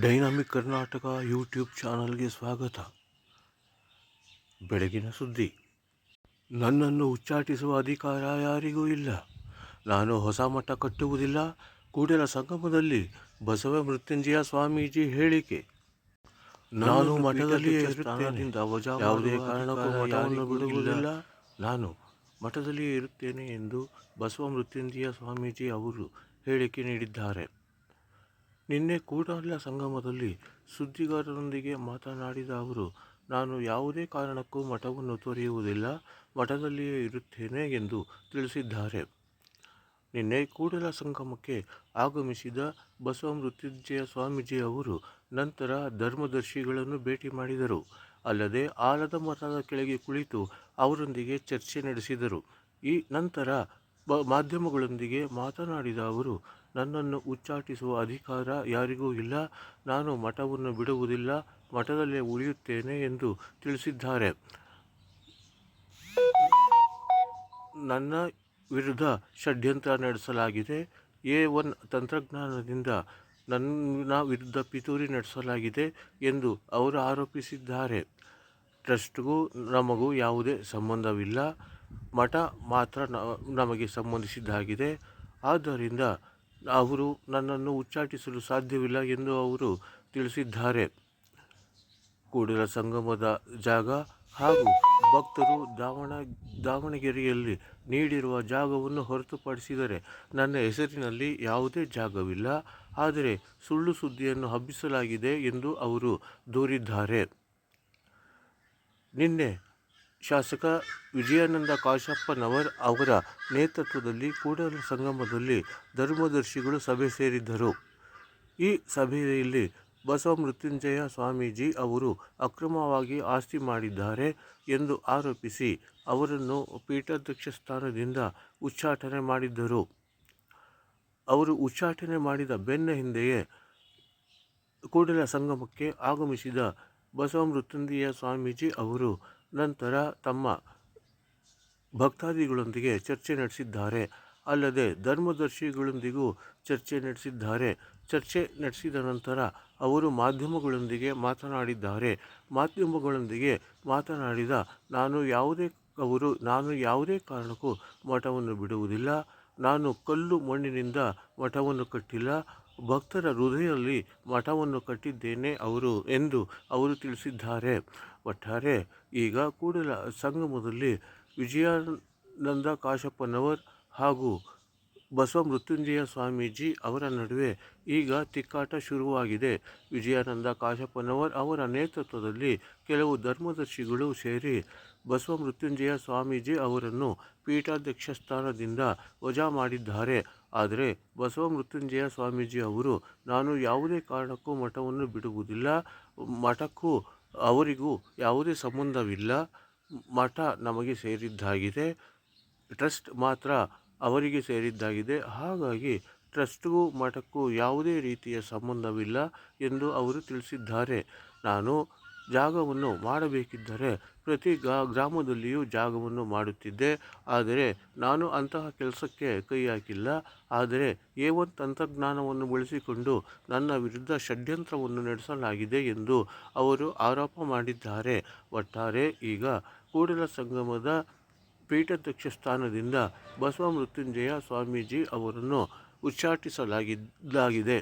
Dynamic Karnataka YouTube ಚಾನಲ್ಗೆ ಸ್ವಾಗತ. ಬೆಳಗಿನ ಸುದ್ದಿ. ನನ್ನನ್ನು ಉಚ್ಚಾಟಿಸುವ ಅಧಿಕಾರ ಯಾರಿಗೂ ಇಲ್ಲ. ನಾನು ಹೊಸ ಮಠ ಕಟ್ಟುವುದಿಲ್ಲ. ಕೂಡಲ ಸಂಗಮದಲ್ಲಿ ಬಸವ ಮೃತ್ಯುಂಜಯ ಸ್ವಾಮೀಜಿ ಹೇಳಿಕೆ. ನಾನು ಮಠದಲ್ಲಿಯೇ ಇರುತ್ತೇನೆ. ಯಾವುದೇ ಕಾರಣಕ್ಕೂ ಮಠವನ್ನು ಬಿಡುವುದಿಲ್ಲ. ನಾನು ಮಠದಲ್ಲಿಯೇ ಇರುತ್ತೇನೆ ಎಂದು ಬಸವ ಮೃತ್ಯುಂಜಯ ಸ್ವಾಮೀಜಿ ಅವರು ಹೇಳಿಕೆ ನೀಡಿದ್ದಾರೆ. ನಿನ್ನೆ ಕೂಡಲ ಸಂಗಮದಲ್ಲಿ ಸುದ್ದಿಗಾರರೊಂದಿಗೆ ಮಾತನಾಡಿದ ಅವರು, ನಾನು ಯಾವುದೇ ಕಾರಣಕ್ಕೂ ಮಠವನ್ನು ತೊರೆಯುವುದಿಲ್ಲ, ಮಠದಲ್ಲಿಯೇ ಇರುತ್ತೇನೆ ಎಂದು ತಿಳಿಸಿದ್ದಾರೆ. ನಿನ್ನೆ ಕೂಡಲ ಸಂಗಮಕ್ಕೆ ಆಗಮಿಸಿದ ಬಸವ ಮೃತ್ಯುಂಜಯ ಸ್ವಾಮೀಜಿ ಅವರು ನಂತರ ಧರ್ಮದರ್ಶಿಗಳನ್ನು ಭೇಟಿ ಮಾಡಿದರು. ಅಲ್ಲದೆ ಆಲದ ಮರದ ಕೆಳಗೆ ಕುಳಿತು ಅವರೊಂದಿಗೆ ಚರ್ಚೆ ನಡೆಸಿದರು. ಈ ನಂತರ ಮಾಧ್ಯಮಗಳೊಂದಿಗೆ ಮಾತನಾಡಿದ ಅವರು ನನ್ನನ್ನು ಉಚ್ಚಾಟಿಸುವ ಅಧಿಕಾರ ಯಾರಿಗೂ ಇಲ್ಲ. ನಾನು ಮಠವನ್ನು ಬಿಡುವುದಿಲ್ಲ, ಮಠದಲ್ಲೇ ಉಳಿಯುತ್ತೇನೆ ಎಂದು ತಿಳಿಸಿದ್ದಾರೆ. ನನ್ನ ವಿರುದ್ಧ ಷಡ್ಯಂತ್ರ ನಡೆಸಲಾಗಿದೆ. ಎ ಒನ್ ತಂತ್ರಜ್ಞಾನದಿಂದ ನನ್ನ ವಿರುದ್ಧ ಪಿತೂರಿ ನಡೆಸಲಾಗಿದೆ ಎಂದು ಅವರು ಆರೋಪಿಸಿದ್ದಾರೆ. ಟ್ರಸ್ಟ್ಗೂ ನಮಗೂ ಯಾವುದೇ ಸಂಬಂಧವಿಲ್ಲ. ಮಠ ಮಾತ್ರ ನಮಗೆ ಸಂಬಂಧಿಸಿದ್ದಾಗಿದೆ. ಆದ್ದರಿಂದ ಅವರು ನನ್ನನ್ನು ಉಚ್ಚಾಟಿಸಲು ಸಾಧ್ಯವಿಲ್ಲ ಎಂದು ಅವರು ತಿಳಿಸಿದ್ದಾರೆ. ಕೂಡಲ ಸಂಗಮದ ಜಾಗ ಹಾಗೂ ಭಕ್ತರು ದಾವಣ, ದಾವಣಗೆರೆಯಲ್ಲಿ ನೀಡಿರುವ ಜಾಗವನ್ನು ಹೊರತುಪಡಿಸಿದರೆ ನನ್ನ ಹೆಸರಿನಲ್ಲಿ ಯಾವುದೇ ಜಾಗವಿಲ್ಲ. ಆದರೆ ಸುಳ್ಳು ಸುದ್ದಿಯನ್ನು ಹಬ್ಬಿಸಲಾಗಿದೆ ಎಂದು ಅವರು ದೂರಿದ್ದಾರೆ. ನಿನ್ನೆ ಶಾಸಕ ವಿಜಯಾನಂದ ಕಾಶಪ್ಪನವರ್ ಅವರ ನೇತೃತ್ವದಲ್ಲಿ ಕೂಡಲ ಸಂಗಮದಲ್ಲಿ ಧರ್ಮದರ್ಶಿಗಳು ಸಭೆ ಸೇರಿದ್ದರು. ಈ ಸಭೆಯಲ್ಲಿ ಬಸವ ಮೃತ್ಯುಂಜಯ ಸ್ವಾಮೀಜಿ ಅವರು ಅಕ್ರಮವಾಗಿ ಆಸ್ತಿ ಮಾಡಿದ್ದಾರೆ ಎಂದು ಆರೋಪಿಸಿ ಅವರನ್ನು ಪೀಠಾಧ್ಯಕ್ಷ ಸ್ಥಾನದಿಂದ ಉಚ್ಚಾಟನೆ ಮಾಡಿದ್ದರು. ಅವರು ಉಚ್ಚಾಟನೆ ಮಾಡಿದ ಬೆನ್ನ ಹಿಂದೆಯೇ ಕೂಡಲ ಸಂಗಮಕ್ಕೆ ಆಗಮಿಸಿದ ಬಸವ ಮೃತ್ಯುಂಜಯ ಸ್ವಾಮೀಜಿ ಅವರು ನಂತರ ತಮ್ಮ ಭಕ್ತಾದಿಗಳೊಂದಿಗೆ ಚರ್ಚೆ ನಡೆಸಿದ್ದಾರೆ. ಅಲ್ಲದೆ ಧರ್ಮದರ್ಶಿಗಳೊಂದಿಗೂ ಚರ್ಚೆ ನಡೆಸಿದ್ದಾರೆ. ಚರ್ಚೆ ನಡೆಸಿದ ನಂತರ ಅವರು ಮಾಧ್ಯಮಗಳೊಂದಿಗೆ ಮಾತನಾಡಿದ್ದಾರೆ. ಮಾಧ್ಯಮಗಳೊಂದಿಗೆ ಮಾತನಾಡಿದ ನಾನು ಯಾವುದೇ ಅವರು, ನಾನು ಯಾವುದೇ ಕಾರಣಕ್ಕೂ ಮಠವನ್ನು ಬಿಡುವುದಿಲ್ಲ. ನಾನು ಕಲ್ಲು ಮಣ್ಣಿನಿಂದ ಮಠವನ್ನು ಕಟ್ಟಿಲ್ಲ. ಭಕ್ತರ ಹೃದಯದಲ್ಲಿ ಮಠವನ್ನು ಕಟ್ಟಿದ್ದೇನೆ ಅವರು ಎಂದು ಅವರು ತಿಳಿಸಿದ್ದಾರೆ. ಒಟ್ಟಾರೆ ಈಗ ಕೂಡಲ ಸಂಗಮದಲ್ಲಿ ವಿಜಯಾನಂದ ಕಾಶಪ್ಪನವರ್ ಹಾಗೂ ಬಸವ ಮೃತ್ಯುಂಜಯ ಸ್ವಾಮೀಜಿ ಅವರ ನಡುವೆ ಈಗ ತಿಕ್ಕಾಟ ಶುರುವಾಗಿದೆ. ವಿಜಯಾನಂದ ಕಾಶಪ್ಪನವರ್ ಅವರ ನೇತೃತ್ವದಲ್ಲಿ ಕೆಲವು ಧರ್ಮದರ್ಶಿಗಳು ಸೇರಿ ಬಸವ ಮೃತ್ಯುಂಜಯ ಸ್ವಾಮೀಜಿ ಅವರನ್ನು ಪೀಠಾಧ್ಯಕ್ಷ ಸ್ಥಾನದಿಂದ ವಜಾ ಮಾಡಿದ್ದಾರೆ. ಆದರೆ ಬಸವ ಮೃತ್ಯುಂಜಯ ಸ್ವಾಮೀಜಿ ಅವರು, ನಾನು ಯಾವುದೇ ಕಾರಣಕ್ಕೂ ಮಠವನ್ನು ಬಿಡುವುದಿಲ್ಲ. ಮಠಕ್ಕೂ ಅವರಿಗೂ ಯಾವುದೇ ಸಂಬಂಧವಿಲ್ಲ. ಮಠ ನಮಗೆ ಸೇರಿದ್ದಾಗಿದೆ. ಟ್ರಸ್ಟ್ ಮಾತ್ರ ಅವರಿಗೆ ಸೇರಿದ್ದಾಗಿದೆ. ಹಾಗಾಗಿ ಟ್ರಸ್ಟ್ಗೂ ಮಠಕ್ಕೂ ಯಾವುದೇ ರೀತಿಯ ಸಂಬಂಧವಿಲ್ಲ ಎಂದು ಅವರು ತಿಳಿಸಿದ್ದಾರೆ. ನಾನು ಜಾಗವನ್ನು ಮಾಡಬೇಕಿದ್ದರೆ ಪ್ರತಿ ಗ್ರಾಮದಲ್ಲಿಯೂ ಜಾಗವನ್ನು ಮಾಡುತ್ತಿದ್ದೆ. ಆದರೆ ನಾನು ಅಂತಹ ಕೆಲಸಕ್ಕೆ ಕೈ ಹಾಕಿಲ್ಲ ಆದರೆ ಏ ಒನ್ ತಂತ್ರಜ್ಞಾನವನ್ನು ಬಳಸಿಕೊಂಡು ನನ್ನ ವಿರುದ್ಧ ಷಡ್ಯಂತ್ರವನ್ನು ನಡೆಸಲಾಗಿದೆ ಎಂದು ಅವರು ಆರೋಪ ಮಾಡಿದ್ದಾರೆ. ಒಟ್ಟಾರೆ ಈಗ ಕೂಡಲ ಸಂಗಮದ ಪೀಠಾಧ್ಯಕ್ಷ ಸ್ಥಾನದಿಂದ ಬಸವ ಮೃತ್ಯುಂಜಯ ಸ್ವಾಮೀಜಿ ಅವರನ್ನು ಉಚ್ಚಾಟಿಸಲಾಗಿದ್ದಾಗಿದೆ